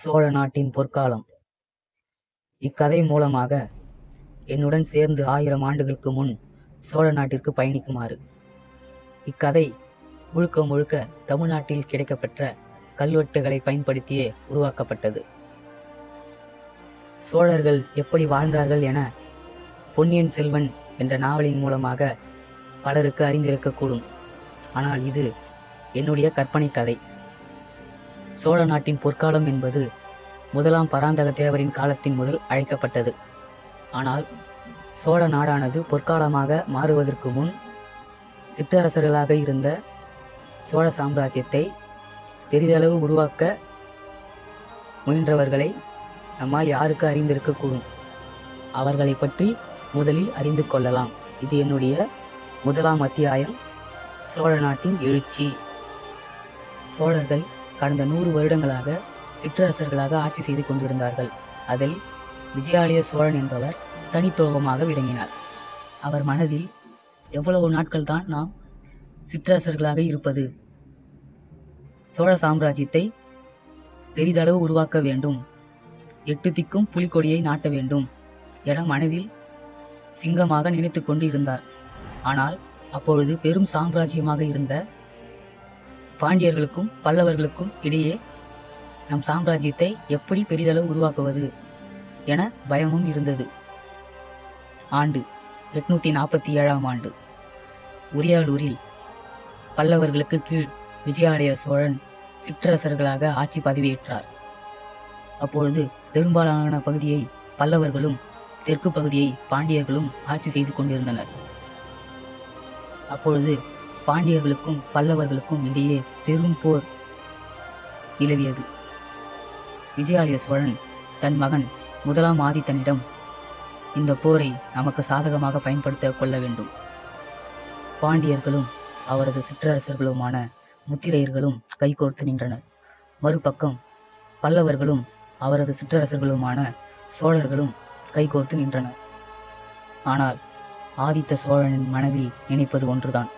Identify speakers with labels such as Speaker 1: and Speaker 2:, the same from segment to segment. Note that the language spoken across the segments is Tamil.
Speaker 1: சோழ நாட்டின் பொற்காலம். இக்கதை மூலமாக என்னுடன் சேர்ந்து ஆயிரம் ஆண்டுகளுக்கு முன் சோழ நாட்டிற்கு பயணிக்குமாறு. இக்கதை முழுக்க முழுக்க தமிழ்நாட்டில் கிடைக்கப்பெற்ற கல்வெட்டுகளை பயன்படுத்தியே உருவாக்கப்பட்டது. சோழர்கள் எப்படி வாழ்ந்தார்கள் என பொன்னியின் செல்வன் என்ற நாவலின் மூலமாக பலருக்கு அறிந்திருக்கக்கூடும். ஆனால் இது என்னுடைய கற்பனை கதை. சோழ நாட்டின் பொற்காலம் என்பது முதலாம் பராந்தக தேவரின் காலத்தின் முதல் அழைக்கப்பட்டது. ஆனால் சோழ நாடானது பொற்காலமாக மாறுவதற்கு முன் சிற்றரசர்களாக இருந்த சோழ சாம்ராஜ்யத்தை பெரிதளவு உருவாக்க முயன்றவர்களை நம்மால் யாருக்கு அறிந்திருக்கக்கூடும்? அவர்களை பற்றி முதலில் அறிந்து கொள்ளலாம். இது என்னுடைய முதலாம் அத்தியாயம் சோழ நாட்டின் எழுச்சி. சோழர்கள் கடந்த நூறு வருடங்களாக சிற்றரசர்களாக ஆட்சி செய்து கொண்டிருந்தார்கள். அதில் விஜயாலய சோழன் என்பவர் தனித்துவமாக விளங்கினார். அவர் மனதில் எவ்வளவு நாட்கள் தான் நாம் சிற்றரசர்களாக இருப்பது? சோழ சாம்ராஜ்யத்தை பெரிதளவு உருவாக்க வேண்டும். எட்டு திக்கும் புலிக்கொடியை நாட்ட வேண்டும் என மனதில் சிங்கமாக நினைத்து கொண்டு இருந்தார். ஆனால் அப்பொழுது பெரும் சாம்ராஜ்யமாக இருந்த பாண்டியர்களுக்கும் பல்லவர்களுக்கும் இடையே நம் சாம்ராஜ்யத்தை எப்படி பெரிதளவு உருவாக்குவது என பயமும் இருந்தது. ஆண்டு எட்நூத்தி நாற்பத்தி ஏழாம் ஆண்டு. உரியாலூரில் பல்லவர்களுக்கு கீழ் விஜயாலய சோழன் சிற்றரசர்களாக ஆட்சி பதவியேற்றார். அப்பொழுது பெரும்பாலான பகுதியை பல்லவர்களும் தெற்கு பகுதியை பாண்டியர்களும் ஆட்சி செய்து கொண்டிருந்தனர். அப்பொழுது பாண்டியர்களுக்கும் பல்லவர்களுக்கும் இடையே பெரும் போர் நிலவியது. விஜயாலய சோழன் தன் மகன் முதலாம் ஆதித்தனிடம் இந்த போரை நமக்கு சாதகமாக பயன்படுத்த கொள்ள வேண்டும். பாண்டியர்களும் அவரது சிற்றரசர்களுமான முத்திரையர்களும் கைகோர்த்து நின்றனர். மறுபக்கம் பல்லவர்களும் அவரது சிற்றரசர்களுமான சோழர்களும் கைகோர்த்து நின்றனர். ஆனால் ஆதித்த சோழனின் மனதில் நினைப்பது ஒன்றுதான்.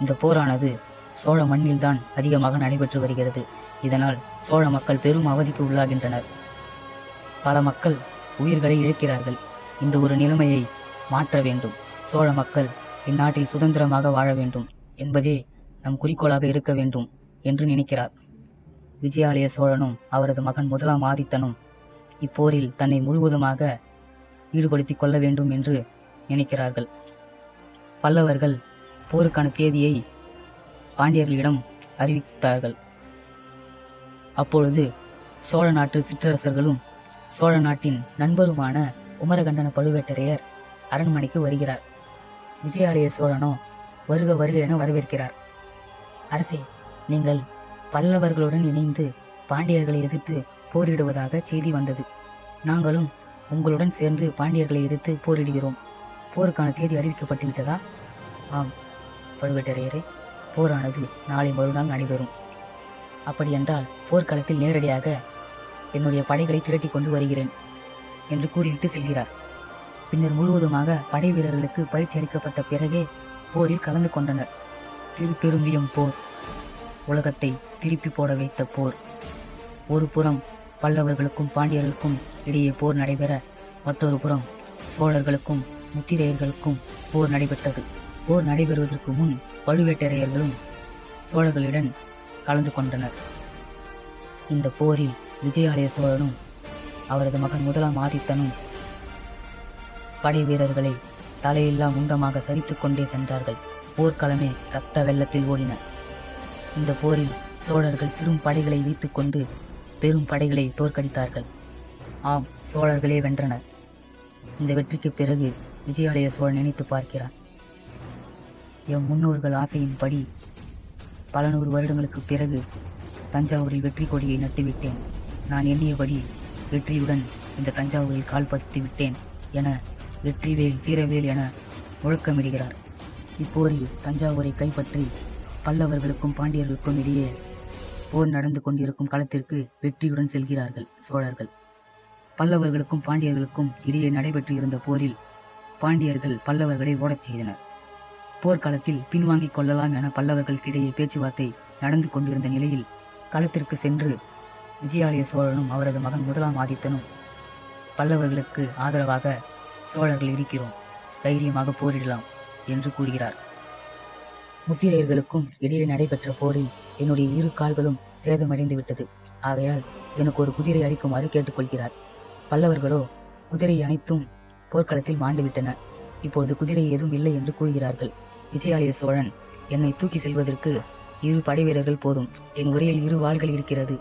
Speaker 1: இந்த போரானது சோழ மண்ணில்தான் அதிகமாக நடைபெற்று வருகிறது. இதனால் சோழ மக்கள் பெரும் அவதிக்கு உள்ளாகின்றனர். பல மக்கள் உயிர்களை இழக்கிறார்கள். இந்த ஒரு நிலைமையை மாற்ற வேண்டும். சோழ மக்கள் இந்நாட்டில் சுதந்திரமாக வாழ வேண்டும் என்பதே நம் குறிக்கோளாக இருக்க வேண்டும் என்று நினைக்கிறார். விஜயாலய சோழனும் அவரது மகன் முதலாம் ஆதித்தனும் இப்போரில் தன்னை முழுவதுமாக ஈடுபடுத்திக் கொள்ள வேண்டும் என்று நினைக்கிறார்கள். பல்லவர்கள் போருக்கான தேதியை பாண்டியர்களிடம் அறிவித்தார்கள். அப்பொழுது சோழ நாட்டு சிற்றரசர்களும் சோழ நாட்டின் நண்பருமான குமரகண்டன பழுவேட்டரையர் அரண்மனைக்கு வருகிறார். விஜயாலய சோழனோ வருக வருக என வரவேற்கிறார். அரசே நீங்கள் பல்லவர்களுடன் இணைந்து பாண்டியர்களை எதிர்த்து போரிடுவதாக செய்தி வந்தது. நாங்களும் உங்களுடன் சேர்ந்து பாண்டியர்களை எதிர்த்து போரிடுகிறோம். போருக்கான தேதி அறிவிக்கப்பட்டு விட்டதா ஆம். பழுவேட்டரையரே போரானது நாளை மறுநாள் நடைபெறும். அப்படியென்றால் போர்க்களத்தில் நேரடியாக என்னுடைய படைகளை திரட்டி கொண்டு வருகிறேன் என்று கூறிவிட்டு செல்கிறார். பின்னர் முழுவதுமாக படை வீரர்களுக்கு பயிற்சி அளிக்கப்பட்ட பிறகே போரில் கலந்து கொண்டனர். திருப்பெரும்பியம் போர் உலகத்தை திருப்பி போட வைத்த போர். ஒரு புறம் பல்லவர்களுக்கும் பாண்டியர்களுக்கும் இடையே போர் நடைபெற மற்றொரு புறம் சோழர்களுக்கும் முத்திரையர்களுக்கும் போர் நடைபெற்றது. போர் நடைபெறுவதற்கு முன் பழுவேட்டரையர்களும் சோழர்களுடன் கலந்து கொண்டனர். இந்த போரில் விஜயாலய சோழனும் அவரது மகன் முதலாம் ஆதித்தனும் படை வீரர்களை தலையில்லா முண்டமாக சரித்துக் கொண்டே சென்றார்கள். போர்க்களமே ரத்த வெள்ளத்தில் ஓடின. இந்த போரில் சோழர்கள் சிறும் படைகளை வைத்துக் கொண்டு பெரும் படைகளை தோற்கடித்தார்கள். ஆம் சோழர்களே வென்றனர். இந்த வெற்றிக்கு பிறகு விஜயாலய சோழன் நினைத்து பார்க்கிறார் எம் முன்னோர்கள் ஆசையின்படி பல நூறு வருடங்களுக்கு பிறகு தஞ்சாவூரில் வெற்றி கொடியை நட்டுவிட்டேன். நான் எண்ணியபடி வெற்றியுடன் இந்த தஞ்சாவூரில் கால் பதித்து விட்டேன் என வெற்றிவேல் தீரவேல் என முழக்கமிடுகிறார். இப்போரில் தஞ்சாவூரை கைப்பற்றி பல்லவர்களுக்கும் பாண்டியர்களுக்கும் இடையே போர் நடந்து கொண்டிருக்கும் களத்திற்கு வெற்றியுடன் செல்கிறார்கள் சோழர்கள். பல்லவர்களுக்கும் பாண்டியர்களுக்கும் இடையே நடைபெற்று இருந்த போரில் பாண்டியர்கள் பல்லவர்களை ஓடச் செய்தனர். போர்க்களத்தில் பின்வாங்கிக் கொள்ளலாம் என பல்லவர்களுக்கிடையே பேச்சுவார்த்தை நடந்து கொண்டிருந்த நிலையில் களத்திற்கு சென்று விஜயாலய சோழனும் அவரது மகன் முதலாம் ஆதித்தனும் பல்லவர்களுக்கு ஆதரவாக சோழர்கள் இருக்கிறோம். தைரியமாக போரிடலாம் என்று கூறுகிறார். முத்திரையர்களுக்கும் இடையே நடைபெற்ற போரில் என்னுடைய இரு கால்களும் சேதமடைந்து விட்டது. ஆகையால் எனக்கு ஒரு குதிரை அளிக்குமாறு கேட்டுக்கொள்கிறார். பல்லவர்களோ குதிரை அனைத்தும் போர்க்களத்தில் மாண்டுவிட்டன இப்போது குதிரை ஏதும் இல்லை என்று கூறுகிறார்கள். விஜயாலய சோழன் என்னை தூக்கி செல்வதற்கு இரு படைவீரர்கள் போதும். என் உரையில் இரு வாள்கள் இருக்கிறது.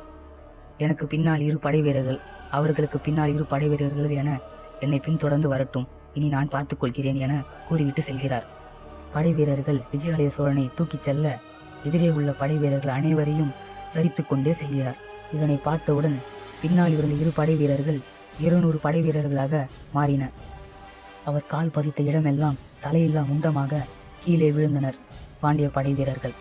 Speaker 1: எனக்கு பின்னால் இரு படைவீரர்கள் அவர்களுக்கு பின்னால் இரு படைவீரர்கள் என என்னை பின்தொடர்ந்து வரட்டும். இனி நான் பார்த்துக் கொள்கிறேன் என கூறிவிட்டு செல்கிறார். படை வீரர்கள் விஜயாலய சோழனை தூக்கிச் செல்ல எதிரே உள்ள படை வீரர்கள் அனைவரையும் சரித்து கொண்டே செல்கிறார். இதனை பார்த்தவுடன் பின்னால் இருந்த இரு படை வீரர்கள் இருநூறு படை வீரர்களாக மாறின. அவர் கால் பதித்த இடமெல்லாம் தலையில்லா முண்டமாக கீழே விழுந்தனர் பாண்டிய படை வீரர்கள்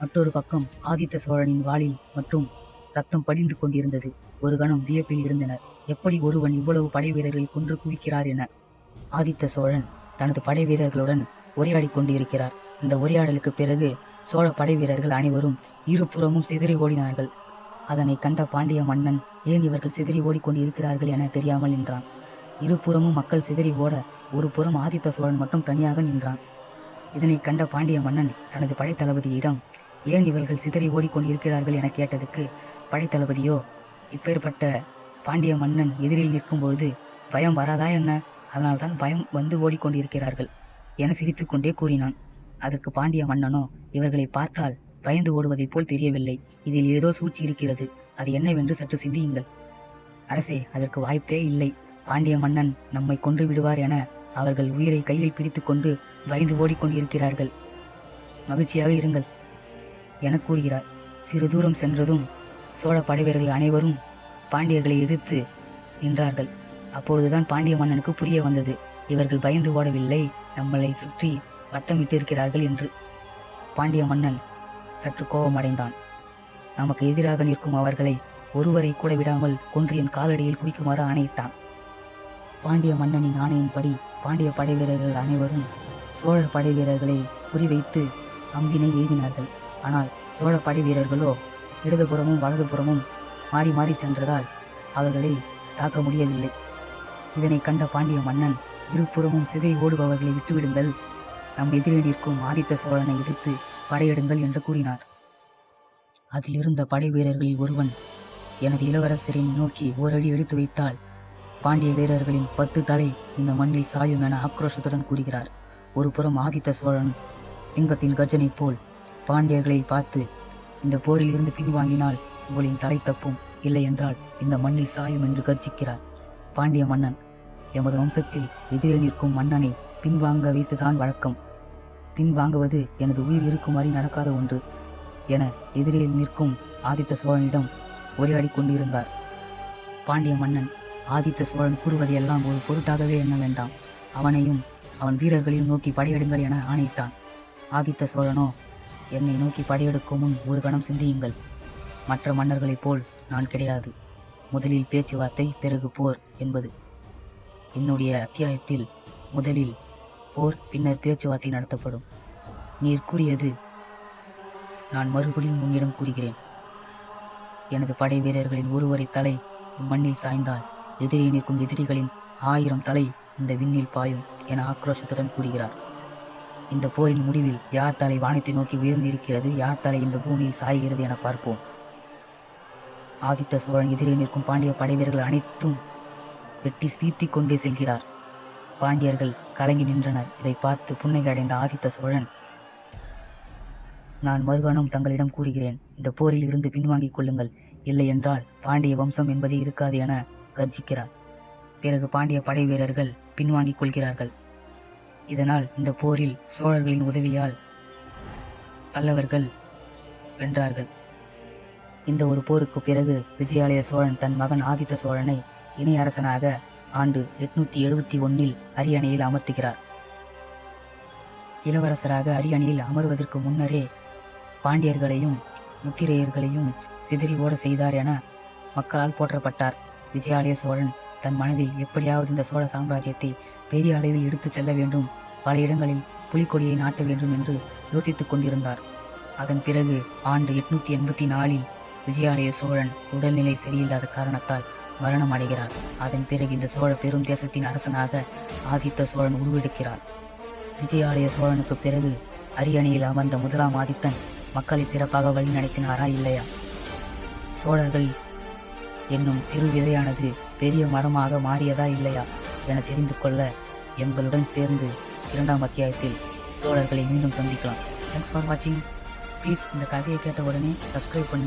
Speaker 1: மற்றொரு பக்கம் ஆதித்த சோழனின் வாளில் மற்றும் ரத்தம் படிந்து கொண்டிருந்தது. ஒரு கணம் வியப்பில் இருந்தனர். எப்படி ஒருவன் இவ்வளவு படை வீரர்களை கொன்று குவிக்கிறார் என? ஆதித்த சோழன் தனது படை வீரர்களுடன் உரையாடி கொண்டிருக்கிறார். இந்த உரையாடலுக்கு பிறகு சோழ படை வீரர்கள் அனைவரும் இருபுறமும் சிதறி ஓடினார்கள். அதனை கண்ட பாண்டிய மன்னன் ஏன் இவர்கள் சிதறி ஓடிக்கொண்டிருக்கிறார்கள் என தெரியாமல் நின்றான். இருபுறமும் மக்கள் சிதறி ஓட ஒரு புறம் ஆதித்த சோழன் மட்டும் தனியாக நின்றான். இதனை கண்ட பாண்டிய மன்னன் தனது படைத்தளபதியிடம் ஏன் இவர்கள் சிதறி ஓடிக்கொண்டிருக்கிறார்கள் என கேட்டதுக்கு படைத்தளபதியோ இப்பேற்பட்ட பாண்டிய மன்னன் எதிரில் நிற்கும்பொழுது பயம் வராதா என்ன? அதனால்தான் பயம் வந்து ஓடிக்கொண்டிருக்கிறார்கள் என சிரித்துக்கொண்டே கூறினான். அதற்கு பாண்டிய மன்னனோ இவர்களை பார்த்தால் பயந்து ஓடுவதைப் போல் தெரியவில்லை. இதில் ஏதோ சூழ்ச்சி இருக்கிறது. அது என்னவென்று சற்று சிந்தியுங்கள். அரசே அதற்கு வாய்ப்பே இல்லை. பாண்டிய மன்னன் நம்மை கொன்று விடுவார் என அவர்கள் உயிரை கையில் பிடித்துக்கொண்டு பயந்து ஓடிக்கொண்டிருக்கிறார்கள். மகிழ்ச்சியாக இருங்கள் என கூறுகிறார். சிறு தூரம் சென்றதும் சோழ படைவீரர்கள் அனைவரும் பாண்டியர்களை எதிர்த்து நின்றார்கள். அப்பொழுதுதான் பாண்டிய மன்னனுக்கு புரிய வந்தது இவர்கள் பயந்து ஓடவில்லை நம்மளை சுற்றி வட்டமிட்டிருக்கிறார்கள் என்று. பாண்டிய மன்னன் சற்று கோபமடைந்தான். நமக்கு எதிராக நிற்கும் அவர்களை ஒருவரை கூட விடாமல் கொன்றியின் காலடியில் குவிக்குமாறு ஆணையிட்டான். பாண்டிய மன்னனின் ஆணையின்படி பாண்டிய படை வீரர்கள் அனைவரும் சோழர் படை வீரர்களை குறிவைத்து அம்பினை எய்தினார்கள். ஆனால் சோழ படை வீரர்களோ இடதுபுறமும் வலதுபுறமும் மாறி மாறி சென்றதால் அவர்களை தாக்க முடியவில்லை. இதனை கண்ட பாண்டிய மன்னன் இருபுறமும் சிதறி ஓடுபவர்களை விட்டுவிடுங்கள். நம் எதிரே நிற்கும் ஆதித்த சோழனை எதிர்த்து படையெடுங்கள் என்று கூறினார். அதிலிருந்த படை வீரர்களில் ஒருவன் எனது இளவரசரை நோக்கி ஓரடி எடுத்து வைத்தால் பாண்டிய வீரர்களின் பத்து தலை இந்த மண்ணில் சாயும் என ஆக்ரோஷத்துடன் கூறுகிறார். ஒரு புறம் ஆதித்த சோழன் சிங்கத்தின் கர்ஜனை போல் பாண்டியர்களை பார்த்து இந்த போரில் இருந்து பின்வாங்கினால் உங்களின் தலை தப்பும் இல்லை என்றால் இந்த மண்ணில் சாயும் என்று கர்ஜிக்கிறார். பாண்டிய மன்னன் எமது வம்சத்தில் எதிரே நிற்கும் மன்னனை பின்வாங்க வைத்துதான் வழக்கம். பின்வாங்குவது எனது உயிர் இருக்கும் வரை நடக்காத ஒன்று என எதிரில் நிற்கும் ஆதித்த சோழனிடம் உரையாடி கொண்டிருந்தார். பாண்டிய மன்னன் ஆதித்த சோழன் கூறுவதையெல்லாம் ஒரு பொருட்டாகவே எண்ண வேண்டாம். அவனையும் அவன் வீரர்களையும் நோக்கி படையெடுங்கள் என ஆணையிட்டான். ஆதித்த சோழனோ என்னை நோக்கி படையெடுக்கும் முன் ஒரு கணம் சிந்தியுங்கள். மற்ற மன்னர்களைப் போல் நான் கிடையாது. முதலில் பேச்சுவார்த்தை பிறகு போர் என்பது. என்னுடைய அத்தியாயத்தில் முதலில் போர் பின்னர் பேச்சுவார்த்தை நடத்தப்படும். நீர் கூறியது நான் மறுபடியும் உன்னிடம் கூறுகிறேன். எனது படை வீரர்களின் ஒருவரை தலை மண்ணில் சாய்ந்தால் எதிரே நிற்கும் எதிரிகளின் ஆயிரம் தலை இந்த விண்ணில் பாயும் என ஆக்ரோஷத்துடன் கூறுகிறார். இந்த போரின் முடிவில் யார் தலை வானத்தை நோக்கி உயர்ந்திருக்கிறது யார் தலை இந்த பூமியில் சாய்கிறது என பார்ப்போம். ஆதித்த சோழன் எதிரே நிற்கும் பாண்டிய படைவீரர்கள் அனைத்தும் வெட்டி பீத்திக் கொண்டே செல்கிறார். பாண்டியர்கள் கலங்கி நின்றனர். இதை பார்த்து புன்னகை அடைந்த ஆதித்த சோழன் நான் மறுகணம் தங்களிடம் கூறுகிறேன். இந்த போரில் இருந்து பின்வாங்கிக் கொள்ளுங்கள். இல்லை என்றால் பாண்டிய வம்சம் என்பதே இருக்காது என கர்ஜிக்கிறார். பிறகு பாண்டிய படை வீரர்கள் பின்வாங்கிக் கொள்கிறார்கள். இதனால் இந்த போரில் சோழர்களின் உதவியால் பல்லவர்கள் வென்றார்கள். இந்த ஒரு போருக்கு பிறகு விஜயாலய சோழன் தன் மகன் ஆதித்த சோழனை இணை அரசனாக ஆண்டு எட்நூத்தி எழுபத்தி ஒன்னில் அரியணையில் அமர்த்துகிறார். இளவரசராக அரியணையில் அமர்வதற்கு முன்னரே பாண்டியர்களையும் முத்திரையர்களையும் சிதறி ஓட செய்தார் என மக்களால் போற்றப்பட்டார். விஜயாலய சோழன் தன் மனதில் எப்படியாவது இந்த சோழ சாம்ராஜ்யத்தை பெரிய அளவில் எடுத்துச் செல்ல வேண்டும். பல இடங்களில் புலிக்கொடியை நாட்ட வேண்டும் என்று யோசித்துக் கொண்டிருந்தார். அதன் பிறகு ஆண்டு எட்நூத்தி எண்பத்தி நாலில் விஜயாலய சோழன் உடல்நிலை சரியில்லாத காரணத்தால் மரணம் அடைகிறார். அதன் பிறகு இந்த சோழ பெரும் தேசத்தின் அரசனாக ஆதித்த சோழன் உருவெடுக்கிறார். விஜயாலய சோழனுக்கு பிறகு அரியணையில் அமர்ந்த முதலாம் ஆதித்தன் மக்களை சிறப்பாக வழிநடத்தினாரா இல்லையா? சோழர்கள் என்னும் சிறு விதையானது பெரிய மரமாக மாறியதா இல்லையா என தெரிந்து கொள்ள எங்களுடன் சேர்ந்து இரண்டாம் அத்தியாயத்தில் சோழர்களை மீண்டும் சந்திக்கலாம். தேங்க்ஸ் ஃபார் வாட்சிங் ப்ளீஸ் இந்த கதையை கேட்ட உடனே சப்ஸ்கிரைப் பண்ணி